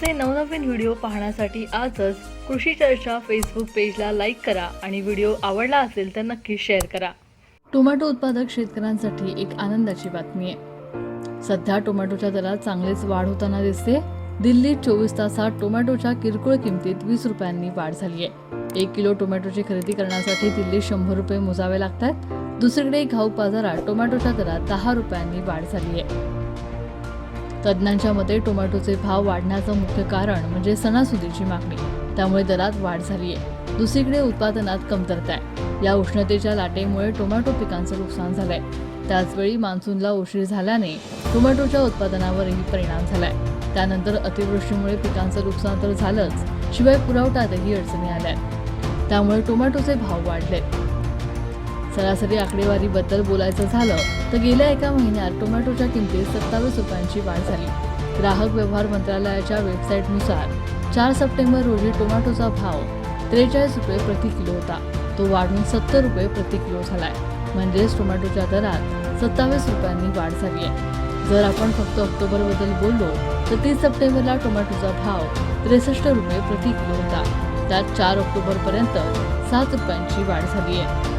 आमचे नवनवीन व्हिडिओ पाहण्यासाठी आजच कृषी चर्चा फेसबुक पेजला लाईक करा आणि व्हिडिओ आवडला असेल तर नक्की शेअर करा. टोमॅटो उत्पादक शेतकऱ्यांसाठी एक आनंदाची बातमी आहे. सध्या टोमॅटोच्या दरात चांगलीच वाढ होताना दिसते. दिल्लीत चोवीस तासात टोमॅटोच्या किरकोळ किमतीत वीस रुपयांनी वाढ झाली आहे एक किलो टोमॅटोची खरेदी करण्यासाठी दिल्लीत शंभर रुपये मोजावे लागतात. दुसरीकडे घाऊक बाजारात टोमॅटोच्या दरात दहा रुपयांनी वाढ झाली आहे तज्ज्ञांच्या मते टोमॅटोचे भाव वाढण्याचं मुख्य कारण म्हणजे सणासुदीची मागणी. त्यामुळे दरात वाढ झाली आहे दुसरीकडे उत्पादनात कमतरता आहे. या उष्णतेच्या लाटेमुळे टोमॅटो पिकांचं नुकसान झालंय. त्याचवेळी मान्सूनला उशीर झाल्याने टोमॅटोच्या उत्पादनावरही परिणाम झालाय. त्यानंतर अतिवृष्टीमुळे पिकांचं नुकसान तर झालंच शिवाय पुरवठ्यातही अडचणी आल्या त्यामुळे टोमॅटोचे भाव वाढले सरासरी आकडेवारीबद्दल बोलायचं झालं तर गेल्या एका महिन्यात टोमॅटोच्या किमतीत सत्तावीस रुपयांची वाढ झाली. ग्राहक व्यवहार मंत्रालयाच्या वेबसाईटनुसार चार सप्टेंबर रोजी टोमॅटोचा भाव त्रेचाळीस रुपये प्रति किलो होता. तो वाढून सत्तर रुपये प्रति किलो झालाय. म्हणजेच टोमॅटोच्या दरात सत्तावीस रुपयांनी वाढ झाली आहे जर आपण फक्त ऑक्टोबरबद्दल बोललो तर तीस सप्टेंबरला टोमॅटोचा भाव त्रेसष्ट रुपये प्रति किलो होता. त्यात चार ऑक्टोबरपर्यंत सात रुपयांची वाढ झाली आहे